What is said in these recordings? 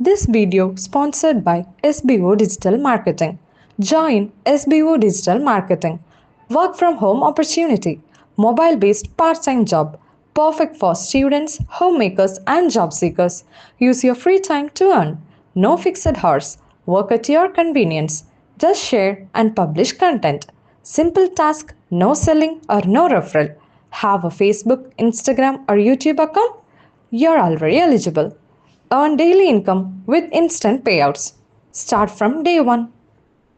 This video sponsored by SBO Digital Marketing. Join SBO Digital Marketing. Work from home opportunity. Mobile based part time job. Perfect for students, homemakers, and job seekers. Use your free time to earn. No fixed hours. Work at your convenience. Just share and publish content. Simple task, no selling or no referral. Have a Facebook, Instagram, or YouTube account? You're already eligible. Earn daily income with instant payouts. Start from day one.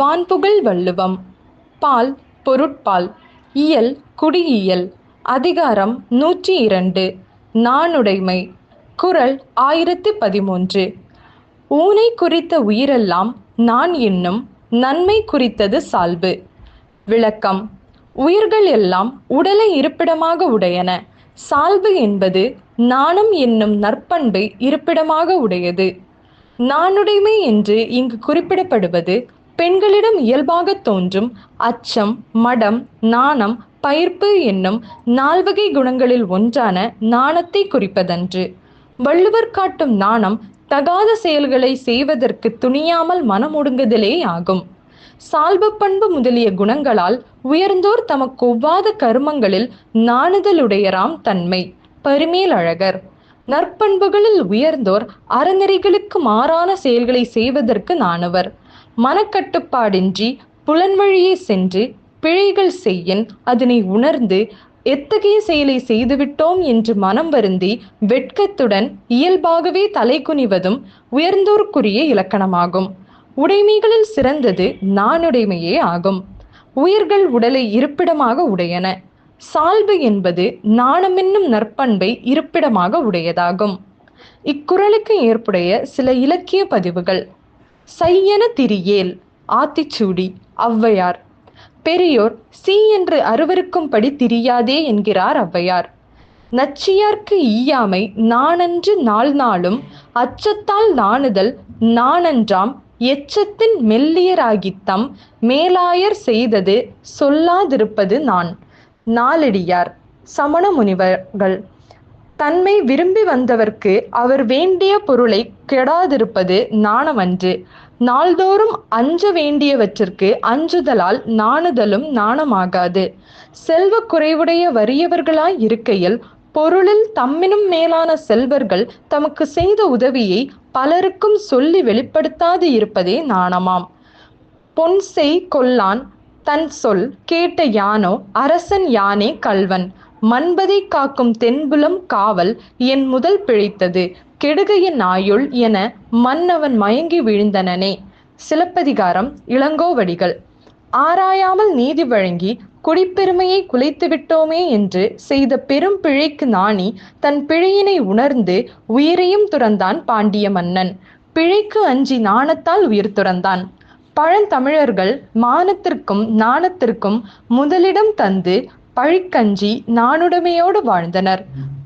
வான்புகழ் வள்ளுவம். பால் பொருட்பால் இயல் குடியியல் அதிகாரம் நூற்றி இரண்டு நாணுடைமை குறள் ஆயிரத்து பதிமூன்று. ஊனை குறித்த உயிரெல்லாம் நான் என்னும் நன்மை குறித்தது சால்பு. விளக்கம் உயிர்கள் எல்லாம் உடலை இருப்பிடமாக உடையன. சால்பு என்பது நாணம் என்னும் நற்பண்பை இருப்பிடமாக உடையது. நாணுடைமை என்று இங்கு குறிப்பிடப்படுவது பெண்களிடம் இயல்பாக தோன்றும் அச்சம் மடம் நாணம் பயிர்ப்பு என்னும் நால்வகை குணங்களில் ஒன்றான நாணத்தை குறிப்பதன்று. வள்ளுவர் காட்டும் நாணம் தகாத செயல்களை செய்வதற்கு துணியாமல் மனமுடுங்குதலே ஆகும். சால்ப பண்பு முதலிய குணங்களால் உயர்ந்தோர் தமக்கு ஒவ்வாத கருமங்களில் நாணுதலுடையராம் தன்மை. பருமேல் அழகர். நற்பண்புகளில் உயர்ந்தோர் அறநெறிகளுக்கு மாறான செயல்களை செய்வதற்கு நாணுவர். மனக்கட்டுப்பாடின்றி புலன்வழியே சென்று பிழைகள் செய்யின் அதனை உணர்ந்து எத்தகைய செயலை செய்துவிட்டோம் என்று மனம் வருந்தி வெட்கத்துடன் இயல்பாகவே தலை குனிவதும் உயர்ந்தோர்க்குரிய இலக்கணமாகும். உடைமைகளில் சிறந்தது நாணுடைமையே ஆகும். உயிர்கள் உடலை இருப்பிடமாக உடையன. சால்பு என்பது நாணமென்னும் நற்பண்பை இருப்பிடமாக உடையதாகும். இக்குறளுக்கு ஏற்புடைய சில இலக்கிய பதிவுகள். சையன திரியேல் ஆத்திச்சூடி ஔவையார். பெரியோர் சீ என்று அருவருக்கும்படி திரியாதே என்கிறார் ஔவையார். நச்சியார்க்கு ஈயாமை நாணன்று நாள் நாளும் அச்சத்தால் நாணுதல் நாணன்றாம் எச்சத்தின் மெல்லியராகித்தம் மேலாயர் செய்தது சொல்லாதிருப்பது நான். நாளடியார் சமண முனிவர்கள் தன்மை விரும்பி வந்தவர்க்கு அவர் வேண்டிய பொருளை கெடாதிருப்பது நாணமன்று. நாள்தோறும் அஞ்ச வேண்டியவற்றிற்கு அஞ்சுதலால் நாணுதலும் நாணமாகாது. செல்வ குறைவுடைய வறியவர்களாய் இருக்கையில் பொருளில் தம்மினும் மேலான செல்வர்கள் தமக்கு செய்த உதவியை பலருக்கும் சொல்லி வெளிப்படுத்தாது இருப்பதே நாணமாம். பொன்செய் கொல்லான் தன் சொல் கேட்ட யானோ அரசன் யானே கல்வன் மண்பதை காக்கும் தென்புலம் காவல் என் முதல் பிழைத்தது. கெடுகைய நாயுள் என மன்னவன் மயங்கி விழுந்தனனே. சிலப்பதிகாரம் இளங்கோவடிகள் ஆராயாமல் நீதி வழங்கி குடிப்பெருமையை குலைத்து விட்டோமே என்று செய்த பெரும் பிழைக்கு நாணி தன் பிழையினை உணர்ந்து உயிரையும் துறந்தான் பாண்டிய மன்னன். பிழைக்கு அஞ்சி நாணத்தால் உயிர் துறந்தான். பழந்தமிழர்கள் மானத்திற்கும் நாணத்திற்கும் முதலிடம் தந்து பழிக்கஞ்சி நாணுடைமையோடு வாழ்ந்தனர்.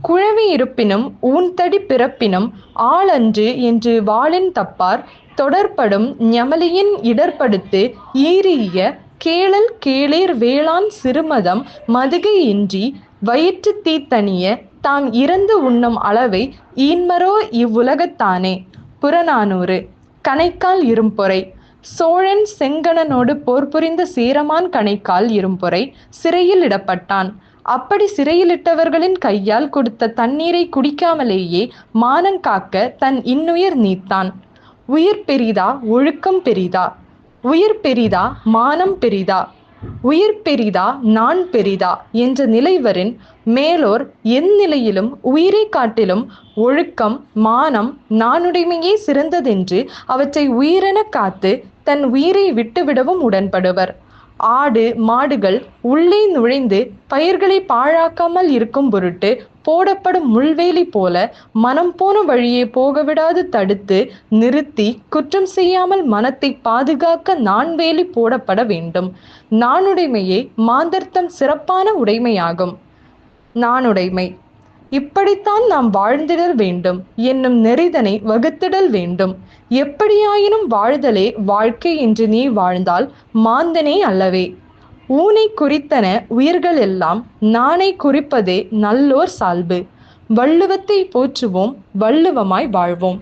குழவி இருப்பினும் ஊன்தடி பிறப்பினும் ஆளன்று என்று வாளின் தப்பார் தொடர்படும் ஞமலியின் இடர்படுத்து ஈரிய கேளல் கேளீர் வேளாண் சிறுமதம் மதுகை இன்றி வயிற்று தீத்தனிய தாம் இறந்து உண்ணும் அளவை ஈன்மரோ இவ்வுலகத்தானே. புறநானூறு கணைக்கால் இரும்பொறை சோழன் செங்கணனோடு போர் புரிந்த சீரமான் கணைக்கால் இரும்புரை சிறையில் இடப்பட்டான். அப்படி சிறையிலிட்டவர்களின் கையால் கொடுத்த தண்ணீரை குடிக்காமலேயே மானங்காக்க தன் இன்னுயிர் நீத்தான். உயிர் பெரிதா ஒழுக்கம் பெரிதா? உயிர் பெரிதா மானம் பெரிதா? உயிர் பெரிதா நான் பெரிதா என்ற நிலைவரின் மேலோர் எந்நிலையிலும் உயிரை காட்டிலும் ஒழுக்கம் மானம் நானுடைமையே சிறந்ததென்று அவற்றை உயிரென காத்து தன் உயிரை விட்டுவிடவும் உடன்படுவர். ஆடு மாடுகள் உள்ளே நுழைந்து பயிர்களை பாழாக்காமல் இருக்கும் பொருட்டு போடப்படும் முள்வேலி போல மனம் போன வழியே போகவிடாது தடுத்து நிறுத்தி குற்றம் செய்யாமல் மனத்தை பாதுகாக்க நான்வேலி போடப்பட வேண்டும். நாணுடைமையே மாந்தர்த்தம் சிறப்பான உடைமையாகும். நாணுடைமை இப்படித்தான் நாம் வாழ்ந்திடல் வேண்டும் என்னும் நெறிதனை வகுத்திடல் வேண்டும். எப்படியாயினும் வாழ்தலே வாழ்க்கை என்று நீ வாழ்ந்தால் மாந்தனே அல்லவே. ஊனை குறித்தன உயிர்கள் எல்லாம் நானை குறிப்பதே நல்லோர் சால்பு. வள்ளுவத்தை போற்றுவோம் வள்ளுவமாய் வாழ்வோம்.